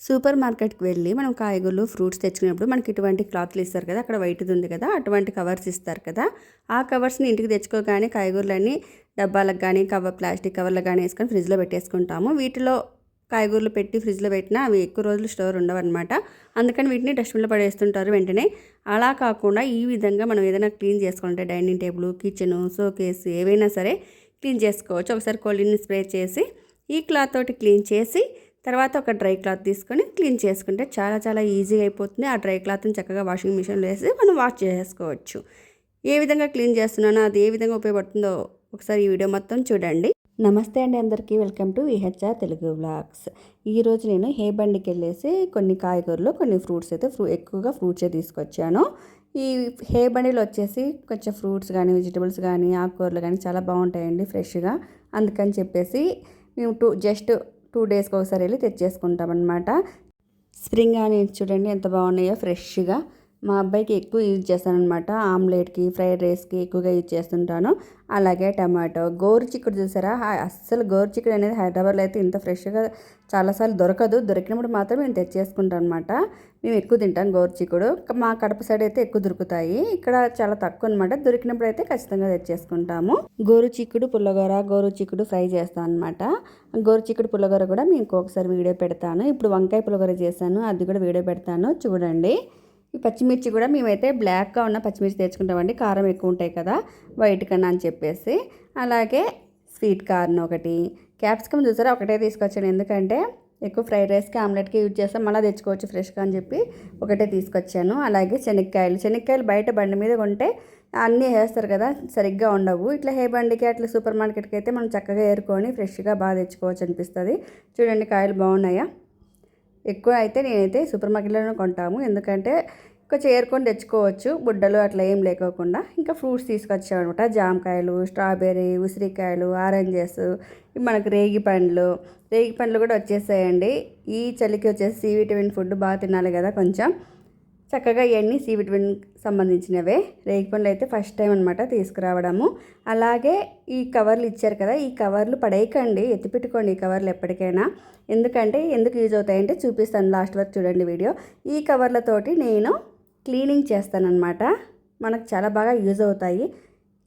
Super మార్కెట్కి వెళ్ళి మనం కాయగూరలు ఫ్రూట్స్ తెచ్చుకునేప్పుడు మనకి ఇటువంటి క్లాత్లు ఇస్తారు కదా అక్కడ వైట్ది ఉంది కదా అటువంటి కవర్స్ ఇస్తారు కదా ఆ కవర్స్ని ఇంటికి తెచ్చుకోగానే కాయగూరలన్నీ డబ్బాలకు కానీ కవర్ ప్లాస్టిక్ కవర్లకు కానీ వేసుకొని ఫ్రిడ్జ్లో పెట్టేసుకుంటాము. వీటిలో కాయగూరలు పెట్టి ఫ్రిడ్జ్లో పెట్టినా అవి ఎక్కువ రోజులు స్టోర్ ఉండవన్నమాట. అందుకని వీటిని డస్ట్బిన్లో పడేస్తుంటారు వెంటనే. అలా కాకుండా ఈ విధంగా మనం ఏదైనా క్లీన్ చేసుకుంటే డైనింగ్ టేబుల్ కిచెన్ షోకేస్ ఏవైనా సరే క్లీన్ చేసుకోవచ్చు. ఒకసారి కోళ్ళని స్ప్రే చేసి ఈ క్లాత్ తోటి క్లీన్ చేసి తర్వాత ఒక డ్రై క్లాత్ తీసుకొని క్లీన్ చేసుకుంటే చాలా చాలా ఈజీగా అయిపోతుంది. ఆ డ్రై క్లాత్ని చక్కగా వాషింగ్ మిషన్లో వేసి మనం వాష్ చేసుకోవచ్చు. ఏ విధంగా క్లీన్ చేస్తున్నానో అది ఏ విధంగా ఉపయోగపడుతుందో ఒకసారి ఈ వీడియో మొత్తం చూడండి. నమస్తే అండి అందరికీ. Welcome to VHR Telugu blogs ఈరోజు నేను హే బండికి వెళ్ళేసి కొన్ని కాయగూరలు కొన్ని ఫ్రూట్స్ అయితే ఫ్రూ ఎక్కువగా ఫ్రూట్సే తీసుకొచ్చాను. ఈ హే బండిలో వచ్చేసి కొంచెం ఫ్రూట్స్ కానీ వెజిటబుల్స్ కానీ ఆకుకూరలు కానీ చాలా బాగుంటాయండి ఫ్రెష్గా. అందుకని చెప్పేసి మేము టూ జస్ట్ టూ డేస్కి ఒకసారి వెళ్ళి తెచ్చేసుకుంటాం అనమాట స్ప్రింగ్ ఆనియన్స్ చూడండి ఎంత బాగున్నాయో ఫ్రెష్గా. మా అబ్బాయికి ఎక్కువ యూజ్ చేస్తాను అనమాట ఆమ్లెట్కి ఫ్రైడ్ రైస్కి ఎక్కువగా యూజ్ చేస్తుంటాను. అలాగే టమాటో. గోరు చిక్కుడు చూసారా? అస్సలు గోరు చిక్కుడు అనేది హైదరాబాద్లో అయితే ఇంత ఫ్రెష్గా చాలాసార్లు దొరకదు. దొరికినప్పుడు మాత్రం మేము తెచ్చేసుకుంటాం అనమాట మేము ఎక్కువ తింటాం గోరు చిక్కుడు. మా కడప సైడ్ అయితే ఎక్కువ దొరుకుతాయి. ఇక్కడ చాలా తక్కువ అనమాట దొరికినప్పుడు అయితే ఖచ్చితంగా తెచ్చేసుకుంటాము. గోరు చిక్కుడు పుల్లగూర గోరు చిక్కుడు ఫ్రై చేస్తాం అనమాట గోరు చిక్కుడు పుల్లగూర కూడా మేము ఇంకొకసారి వీడియో పెడతాను. ఇప్పుడు వంకాయ పుల్లగూర చేశాను. అది కూడా వీడియో పెడతాను. చూడండి. ఈ పచ్చిమిర్చి కూడా మేమైతే బ్లాక్గా ఉన్న పచ్చిమిర్చి తెచ్చుకుంటామండి. కారం ఎక్కువ ఉంటాయి కదా వైట్ కన్నా అని చెప్పేసి. అలాగే స్వీట్ కార్న్ ఒకటి. క్యాప్సికమ్ చూసారా? ఒకటే తీసుకొచ్చాను. ఎందుకంటే ఎక్కువ ఫ్రైడ్ రైస్కి ఆమ్లెట్కి యూజ్ చేస్తాం. మళ్ళీ తెచ్చుకోవచ్చు ఫ్రెష్గా అని చెప్పి ఒకటే తీసుకొచ్చాను. అలాగే శనక్కాయలు. శనక్కాయలు బయట బండి మీద కొంటే అన్నీ వేస్తారు కదా సరిగ్గా ఉండవు. ఇట్లా హే బండికి అట్లా సూపర్ మార్కెట్కి అయితే మనం చక్కగా ఏరుకొని ఫ్రెష్గా బాగా తెచ్చుకోవచ్చు అనిపిస్తుంది. చూడండి కాయలు బాగున్నాయా? ఎక్కువ అయితే నేనైతే సూపర్ మార్కెట్లోనే కొంటాము. ఎందుకంటే ఇంకా చేరుకొని తెచ్చుకోవచ్చు. బుడ్డలు అట్లా ఏం లేకోకుండా ఇంకా ఫ్రూట్స్ తీసుకొచ్చామన్నమాట జామకాయలు స్ట్రాబెర్రీ ఉసిరికాయలు ఆరెంజెస్ మనకు రేగి పండ్లు. రేగి పండ్లు కూడా వచ్చేసాయండి ఈ చలికి వచ్చేసి సి విటమిన్ ఫుడ్ బాగా తినాలి కదా కొంచెం. చక్కగా ఇవన్నీ సి విటమిన్ సంబంధించినవే. రేగి పండ్లు అయితే ఫస్ట్ టైం అనమాట తీసుకురావడము. అలాగే ఈ కవర్లు ఇచ్చారు కదా ఈ కవర్లు పడేయకండి ఎత్తిపెట్టుకోండి ఈ కవర్లు ఎప్పటికైనా. ఎందుకంటే ఎందుకు యూజ్ అవుతాయంటే చూపిస్తాను లాస్ట్ వరకు చూడండి వీడియో. ఈ కవర్లతోటి నేను క్లీనింగ్ చేస్తానన్నమాట. మనకు చాలా బాగా యూజ్ అవుతాయి.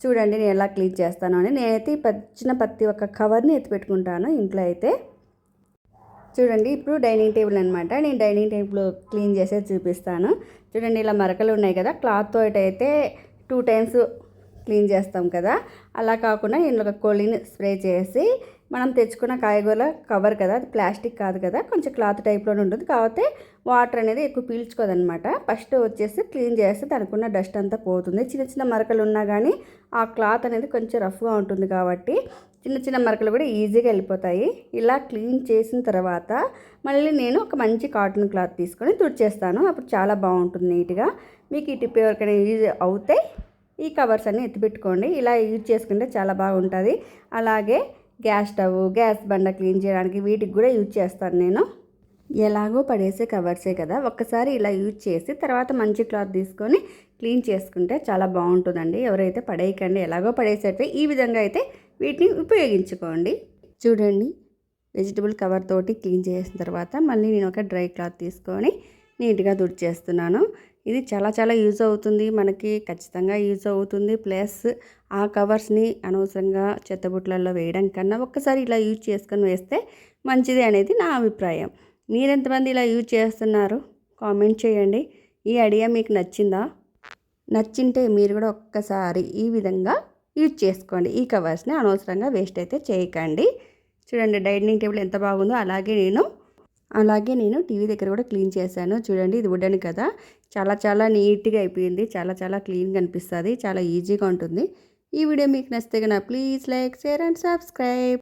చూడండి నేను ఎలా క్లీన్ చేస్తాను అని. నేనైతే ఈ చిన్న ప్రతి ఒక్క కవర్ని ఎత్తిపెట్టుకుంటాను ఇంట్లో అయితే. చూడండి ఇప్పుడు డైనింగ్ టేబుల్ అనమాట నేను డైనింగ్ టేబుల్ క్లీన్ చేసేది చూపిస్తాను. చూడండి ఇలా మరకలు ఉన్నాయి కదా క్లాత్ అయితే టూ టైమ్స్ క్లీన్ చేస్తాం కదా. అలా కాకుండా నేను ఒక కోళ్ళని స్ప్రే చేసి మనం తెచ్చుకున్న కాయగూర కవర్ కదా అది ప్లాస్టిక్ కాదు కదా కొంచెం క్లాత్ టైప్లోనే ఉంటుంది. కాకపోతే వాటర్ అనేది ఎక్కువ పీల్చుకోదనమాట ఫస్ట్ వచ్చేసి క్లీన్ చేస్తే దానికి ఉన్న డస్ట్ అంతా పోతుంది. చిన్న చిన్న మరకలు ఉన్నా కానీ ఆ క్లాత్ అనేది కొంచెం రఫ్గా ఉంటుంది కాబట్టి చిన్న చిన్న మరకలు కూడా ఈజీగా వెళ్ళిపోతాయి. ఇలా క్లీన్ చేసిన తర్వాత మళ్ళీ నేను ఒక మంచి కాటన్ క్లాత్ తీసుకొని తుడిచేస్తాను. అప్పుడు చాలా బాగుంటుంది నీట్గా. మీకు ఈ టిప్ ఎవరికైనా యూజ్ అవుతే ఈ కవర్స్ అన్నీ ఎత్తిపెట్టుకోండి ఇలా యూజ్ చేసుకుంటే చాలా బాగుంటుంది. అలాగే గ్యాస్ స్టవ్ గ్యాస్ బండ క్లీన్ చేయడానికి వీటికి కూడా యూజ్ చేస్తాను నేను. ఎలాగో పడేసే కవర్సే కదా. ఒక్కసారి ఇలా యూజ్ చేసి తర్వాత మంచి క్లాత్ తీసుకొని క్లీన్ చేసుకుంటే చాలా బాగుంటుందండి. ఎవరైతే పడేయకండి ఎలాగో పడేసేటవి ఈ విధంగా అయితే వీటిని ఉపయోగించుకోండి. చూడండి. వెజిటబుల్ కవర్ తోటి క్లీన్ చేసిన తర్వాత మళ్ళీ నేను ఒక డ్రై క్లాత్ తీసుకొని నీట్గా తుడిచేస్తున్నాను. ఇది చాలా చాలా యూజ్ అవుతుంది. మనకి ఖచ్చితంగా యూజ్ అవుతుంది. ప్లస్ ఆ కవర్స్ని అనవసరంగా చెత్తబుట్లలో వేయడం కన్నా ఒక్కసారి ఇలా యూజ్ చేసుకొని వేస్తే మంచిది అనేది నా అభిప్రాయం. మీరెంతమంది ఇలా యూజ్ చేస్తున్నారు? కామెంట్ చేయండి. ఈ ఐడియా మీకు నచ్చిందా? నచ్చింటే మీరు కూడా ఒక్కసారి ఈ విధంగా యూజ్ చేసుకోండి. ఈ కవర్స్ని అనవసరంగా వేస్ట్ అయితే చేయకండి. చూడండి డైనింగ్ టేబుల్ ఎంత బాగుందో అలాగే నేను అలాగే నేను టీవీ దగ్గర కూడా క్లీన్ చేశాను. చూడండి ఇది వుడని కదా. చాలా చాలా నీట్గా అయిపోయింది. చాలా చాలా క్లీన్గా అనిపిస్తుంది. చాలా ఈజీగా ఉంటుంది. ఈ వీడియో మీకు నచ్చితే కనుక please like share and subscribe.